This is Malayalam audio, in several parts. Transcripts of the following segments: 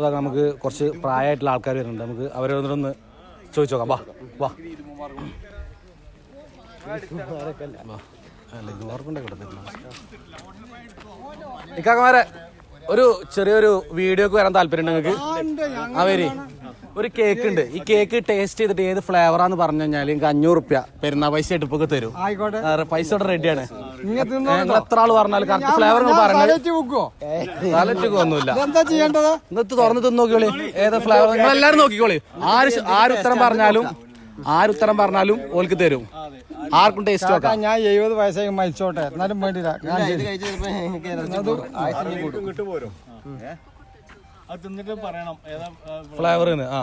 അപ്പോൾ നമുക്ക് കുറച്ച് പ്രായമായിട്ടുള്ള ആൾക്കാർ വരുന്നുണ്ട്. നമുക്ക് അവരോടൊന്ന് ചോദിച്ചു നോക്കാം വാ വാ. ഇക്കാക്കമാരെ ഒരു ചെറിയൊരു വീഡിയോക്ക് വരാൻ താല്പര്യം നിങ്ങൾക്ക്? ആ വരി. ഒരു കേക്ക് ഉണ്ട്. ഈ കേക്ക് ടേസ്റ്റ് ചെയ്തിട്ട് ഏത് ഫ്ലേവറാന്ന് പറഞ്ഞു കഴിഞ്ഞാൽ നിങ്ങൾക്ക് അഞ്ഞൂറ് റുപ്യ പെരുന്നാ പൈസ എടുപ്പൊക്കെ തരും. പൈസ റെഡിയാണ് നിങ്ങൾ എത്ര ആൾ പറഞ്ഞാലും കറക്റ്റ് ഫ്ലേവർ നിങ്ങൾ പറഞ്ഞത് തലയിട്ട് ഒന്നുമില്ല എന്താ ചെയ്യേണ്ടത്? എന്നിട്ട് തുറന്ന് തിന്ന് നോക്കിക്കോളി. ഏതാ ഫ്ലേവർ നിങ്ങൾ എല്ലാരും നോക്കിക്കോളി. ആര് ശ- ആര് ഉത്തരം പറഞ്ഞാലും ആര് ഉത്തരം പറഞ്ഞാലും ഓൽക്ക് തരും. ആർക്കും ടേസ്റ്റ് നോക്കാം. ഞാൻ എഴുപത് വയസ്സായി മരിച്ചോട്ടെ. എന്നാലും വേണ്ടില്ല ഫ്ലേവറിന് ശരി. അത് തിന്നിട്ട് പറയണം. ഏതാ ആ,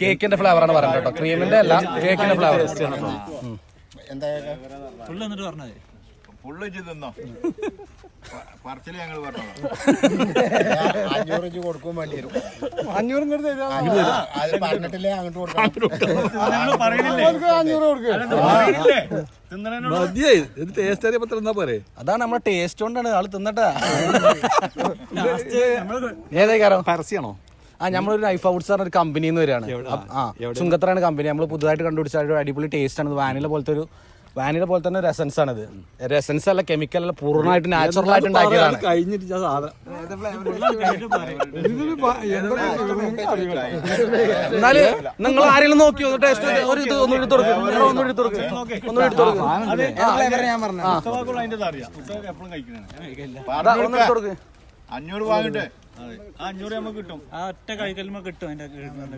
കേക്കിന്റെ ഫ്ലേവർ ആണ് പറഞ്ഞത് കേട്ടോ. ക്രീമിന്റെ അല്ല കേക്കിന്റെ ഫ്ലേവർ ഫുള്ള് തിന്നോ? പറച്ചിൽ ഞങ്ങൾ കൊടുക്കും വേണ്ടി വരും. അഞ്ഞൂറ് അത് പറഞ്ഞിട്ടില്ലേ? അങ്ങോട്ട് കൊടുക്കണം. പോരെ? അതാണ് നമ്മളെ ടേസ്റ്റ് കൊണ്ടാണ് ആൾ തിന്നട്ടാ. ഏതായിക്കാരോ പരസ്യാണോ? ആ നമ്മളൊരു നൈഫ് ഔട്ട്സ് പറഞ്ഞ ഒരു കമ്പനിന്ന് നിന്ന് വരികയാണ് ആ ചുങ്കത്തറാണ് കമ്പനി നമ്മൾ പുതുതായിട്ട് കണ്ടുപിടിച്ച ഒരു അടിപൊളി ടേസ്റ്റ് ആണ്. വാനില പോലത്തെ ഒരു വാനില പോലെ തന്നെ ഒരു എസൻസ് ആണ് ഇത് എസൻസ് അല്ല കെമിക്കൽ അല്ല പൂർണമായിട്ട് നാച്ചുറൽ ആയിട്ട് ഉണ്ടാക്കിയതാണ്. കഴിഞ്ഞിട്ട് എന്നാൽ നിങ്ങൾ ആരെങ്കിലും നോക്കി ഒന്ന് ടേസ്റ്റ് ഒരു ഇത് ഒന്നും എടുത്ത് കൊടുക്കും. ഒന്നും എടുത്ത് കൊടുക്കും. ഒന്നും എടുത്ത് കൊടുക്കും. എടുത്ത് കൊടുക്ക്. അഞ്ഞൂറ് വാങ്ങിട്ടെ അഞ്ഞൂറ് നമുക്ക് കിട്ടും. ആ ഒറ്റ കഴിക്കലുമ്പോ കിട്ടും അതിന്റെ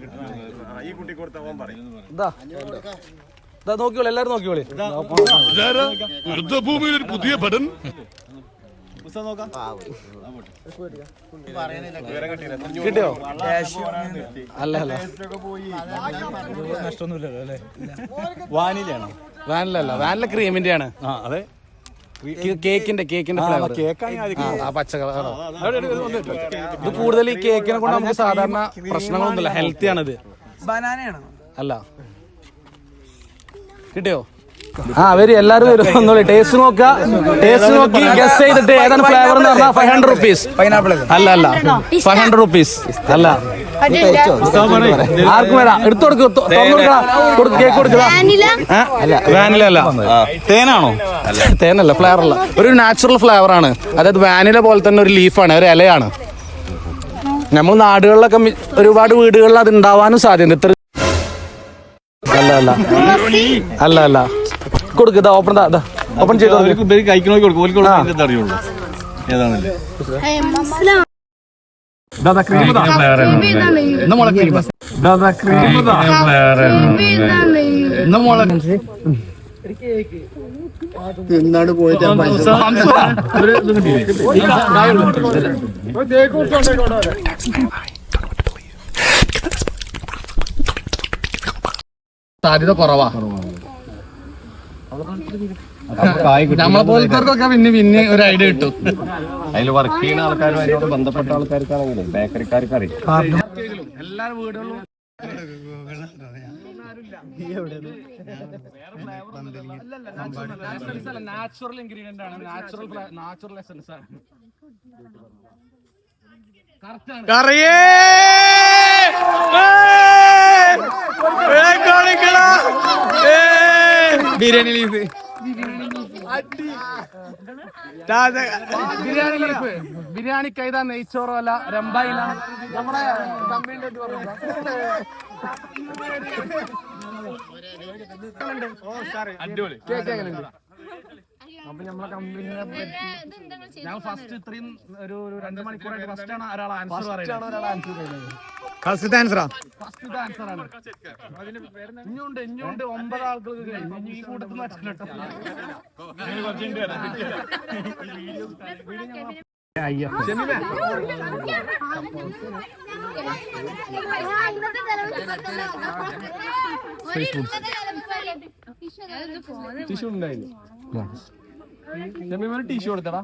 കിട്ടും ഈ കുട്ടി കൊടുത്തവൻ പറയും. നോക്കിയോളി എല്ലാരും നോക്കിയോളൂ യുദ്ധഭൂമിയിൽ ഒരു പുതിയ ഭടൻ? കിട്ടിയോ? അല്ല അല്ല. നഷ്ടമൊന്നുമില്ലല്ലോ അല്ലേ? വാനിലാണ് വാനിലല്ല വാനില ക്രീമിന്റെ ആണ് ആ അതെ. കേക്കിന്റെ കേക്കിന്റെ ഫ്ലേവർ കേക്കാണ് ആ പച്ച കളറാണ് ഇത് കൂടുതൽ ഈ കേക്കിനെ കൊണ്ട് നമുക്ക് സാധാരണ പ്രശ്നങ്ങളൊന്നുമില്ല. ഹെൽത്തി ആണിത്. ബനാനയാണ്? അല്ല. കിട്ടിയോ? ആ വരും എല്ലാരും വരും. ഒന്നുകൂടി ടേസ്റ്റ് നോക്കുക. ടേസ്റ്റ് നോക്കി ഗസ് ചെയ്തിട്ട് ഏതാണ് ഫ്ലേവർ എന്ന് പറഞ്ഞാൽ ഫൈവ് ഹൺഡ്രഡ് റുപ്പീസ് പൈനാപ്പിൾ അല്ല? അല്ല? ഫൈവ് ഹൺഡ്രഡ് റുപ്പീസ് അല്ല. ആർക്കും വരാം എടുത്തു കൊടുക്കുക തുറന്നു കൊടുക്കുക കേക്ക് കൊടുക്കുക വാനില അല്ല തേനാണോ തേനല്ല ഫ്ലേവർ അല്ല. ഒരു നാച്ചുറൽ ഫ്ലേവർ ആണ്. അതായത് വാനില പോലെ തന്നെ ഒരു ലീഫാണ് ഒരു ഇലയാണ്. നമ്മൾ നാടുകളിലൊക്കെ ഒരുപാട് വീടുകളിൽ അത് ഉണ്ടാവാനും സാധ്യത ഇത്ര അല്ല അല്ല. അല്ല അല്ല. കൊടുക്കുക ഓപ്പൺ ഓപ്പൺ ചെയ്തോ? കഴിക്കണോ കൊടുക്കും. അറിയുള്ളൂ. ഏതാണല്ലേ? തിന്നാണ്ട് പോയിട്ട് ഞാൻ സാധ്യത കുറവാ. നമ്മളെ പോലത്തെ പിന്നെ പിന്നെ ഒരു ഐഡിയ കിട്ടും. അതിൽ വർക്ക് ചെയ്യുന്ന ആൾക്കാരും അതിനോട് ബന്ധപ്പെട്ട ആൾക്കാർക്കാണെങ്കിലും ബേക്കറിക്കാർക്ക് അറിയാം. എല്ലാ വീടുകളിലും നാച്ചുറൽ ഇൻഗ്രീഡിയന്റ് ആണ് നാച്ചുറൽ നാച്ചുറൽ എസൻസ് ആണ് ബിരിയാണി ലീഫ്. ബിരിയാണി ലീഫ്. ബിരിയാണി കൈത നെയ്ച്ചോറോ അല്ല രമ്പായില. നമ്മുടെ കമ്പനിയുടെ എങ്ങനെയുണ്ട്? അപ്പൊ നമ്മളെ കമ്പനിനെ പറ്റി ഞാൻ ഫസ്റ്റ് ഇത്രയും ഒരു രണ്ടു രണ്ട് മണിക്കൂറായിട്ട് ഫസ്റ്റ് ആണ് ഒരാൾ ആൻസർ പറയുന്നത്. ഫസ്റ്റ് ആൻസറാ ഫസ്റ്റ് ഇത് ആൻസർ ആണ്. ഇനിയുണ്ട് ഇനിയുണ്ട് ഒമ്പത് ഈ കൂട്ടത്തിൽ ഉണ്ടായില്ല? ടിഷ്യൂ കൊടുത്തടാ.